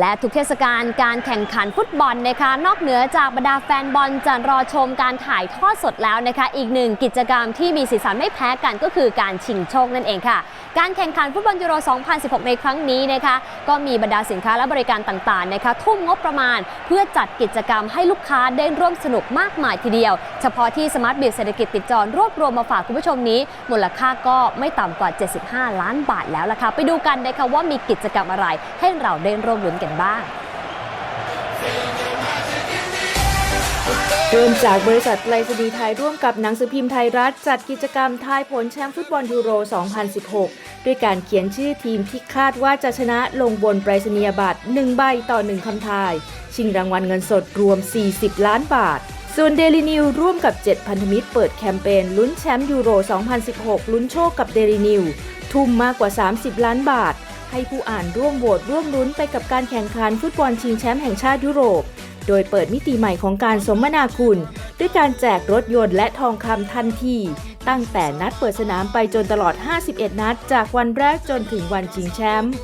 และทุกเทศกาลการแข่งขันฟุตบอลนะคะ นอกเหนือจากบรรดาแฟนบอลจะรอชมการถ่ายทอดสดแล้วนะคะ อีกหนึ่งกิจกรรมที่มีสีสันไม่แพ้กันก็คือการชิงโชคนั่นเองค่ะ การแข่งขันฟุตบอลยูโร 2016 ในครั้งนี้นะคะ ก็มีบรรดาสินค้าและบริการต่างๆนะคะ ทุ่มงบประมาณเพื่อจัดกิจกรรมให้ลูกค้าได้ร่วมสนุกมากมายทีเดียว เฉพาะที่สมาร์ทบิลเศรษฐกิจติดจอรวบรวมมาฝากคุณผู้ชมนี้ มูลค่าก็ไม่ต่ำกว่า 75 ล้านบาทแล้วล่ะค่ะไปดูกันนะคะว่ามีกิจกรรมอะไรให้เราได้ร่วมลุ้นกันบ้าง เริ่มจากบริษัทไปรษณีย์ไทยร่วมกับหนังสือพิมพ์ไทยรัฐ จัดกิจกรรมทายผลแชมป์ฟุตบอลยูโร 2016 ด้วยการเขียนชื่อทีมที่คาดว่าจะชนะลงบนไปรษณียบัตร1ใบต่อ 1คำทาย ชิงรางวัลเงินสดรวม 40 ล้านบาทส่วนเดลินิวร่วมกับ 7 พันธมิตรเปิดแคมเปญลุ้นแชมป์ยูโร 2016 ลุ้นโชคกับเดลินิวทุ่มมากกว่า 30 ล้านบาท ให้ผู้อ่านร่วมโหวตร่วมลุ้นไปกับการแข่งขันฟุตบอลชิงแชมป์แห่งชาติยุโรป โดยเปิดมิติใหม่ของการสมนาคุณ ด้วยการแจกรถยนต์และทองคำทันที ตั้งแต่นัดเปิดสนามไปจนตลอด 51 นัด จากวันแรกจนถึงวันชิงแชมป์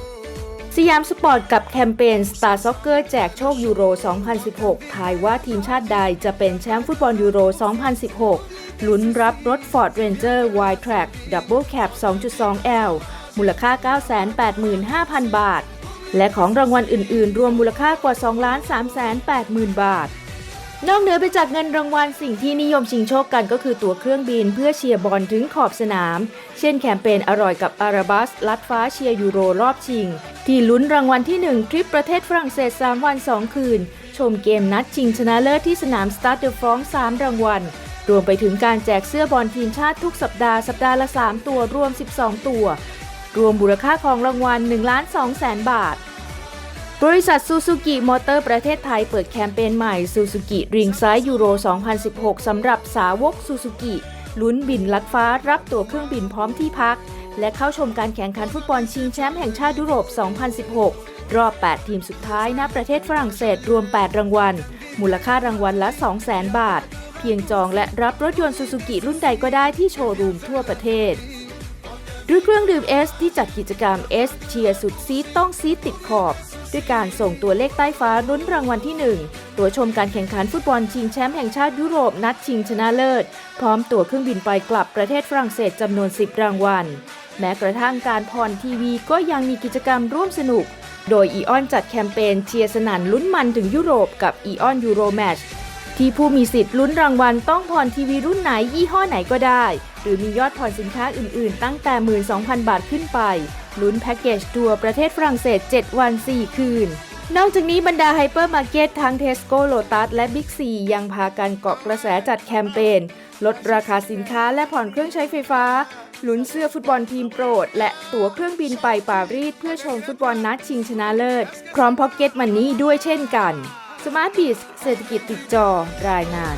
สยามสปอร์ตกับแคมเปญ Star Soccer แจกโชคยูโร 2016 ทายว่าทีมชาติใดจะเป็นแชมป์ฟุตบอลยูโร 2016 ลุ้นรับรถ Ford Ranger Wide Track Double Cab 2.2L มูลค่า 985,000 บาท และของรางวัลอื่น ๆ รวมมูลค่ากว่า 2 3 8 0 0 0 0 บาท นอกเหนือไปจากเงินรางวัลสิ่งที่นิยมชิงโชคกันก็คือตั๋วเครื่องบินเพื่อเชียร์บอลถึงขอบสนาม เช่นแคมเปญอร่อยกับอาราบัสลัดฟ้าเชียร์ยูโรรอบชิง ที่ลุ้นรางวัลที่ 1 ทริปประเทศฝรั่งเศส 3 วัน 2 คืน ชมเกมนัดชิงชนะเลิศที่สนามสตาร์เดอฟรอง3รางวัลรวมไปถึงการแจกเสื้อบอลทีมชาติทุกสัปดาห์สัปดาห์ละ 3 ตัวรวม 12 ตัว รวมมูลค่าของรางวัล1ล้าน2แสนบาท บริษัทซูซูกิมอเตอร์ประเทศไทยเปิดแคมเปญใหม่ซูซูกิริงไซด์ยูโร 2016 สำหรับสาวกซูซูกิลุ้นบินลัดฟ้ารับตั๋วเครื่องบินพร้อมที่พัก และเข้าชมการแข่งขันฟุตบอลชิงแชมป์แห่งชาติยุโรป 2016 รอบ 8 ทีมสุดท้ายณประเทศฝรั่งเศสรวม 8 รางวัล มูลค่ารางวัลละ 200,000 บาท เพียงจองและรับรถยนต์ซูซูกิรุ่นใดก็ได้ที่โชว์รูมทั่วประเทศ ดื่มเอสที่จัดกิจกรรมเอสเชียร์สุดซีดต้องซีดติดขอบ ด้วยการส่งตัวเลขใต้ฟ้าลุ้นรางวัลที่ 1 ตัวชมการแข่งขันฟุตบอลชิงแชมป์แห่งชาติยุโรปนัดชิงชนะเลิศ พร้อมตั๋วเครื่องบินไปกลับประเทศฝรั่งเศสจำนวน 10 รางวัล แม้กระทั่งการผ่อนทีวีก็ยังมีกิจกรรมร่วมสนุก โดยอีออนจัดแคมเปญเชียร์สนั่นลุ้นมันถึงยุโรปกับอีออนยูโรแมช ที่ผู้มีสิทธิ์ลุ้นรางวัลต้องผ่อนทีวีรุ่นไหนยี่ห้อไหนก็ได้ หรือมียอดผ่อนสินค้าอื่น ๆ ตั้งแต่ 12,000 บาทขึ้นไปลุ้นแพ็กเกจทัวร์ประเทศฝรั่งเศส 7 วัน 4 คืน นอกจากนี้บรรดาไฮเปอร์มาร์เก็ตทั้งเทสโก้โลตัสและบิ๊กซียังพากันเกาะกระแสจัดแคมเปญลดราคาสินค้าและผ่อนเครื่องใช้ไฟฟ้าลุ้นเสื้อฟุตบอลทีมโปรด และตั๋วเครื่องบินไปปารีสเพื่อชมฟุตบอลนัดชิงชนะเลิศ พร้อมพ็อกเก็ตมันนี่ด้วยเช่นกัน สมาร์ทบิสเศรษฐกิจติดจอรายงาน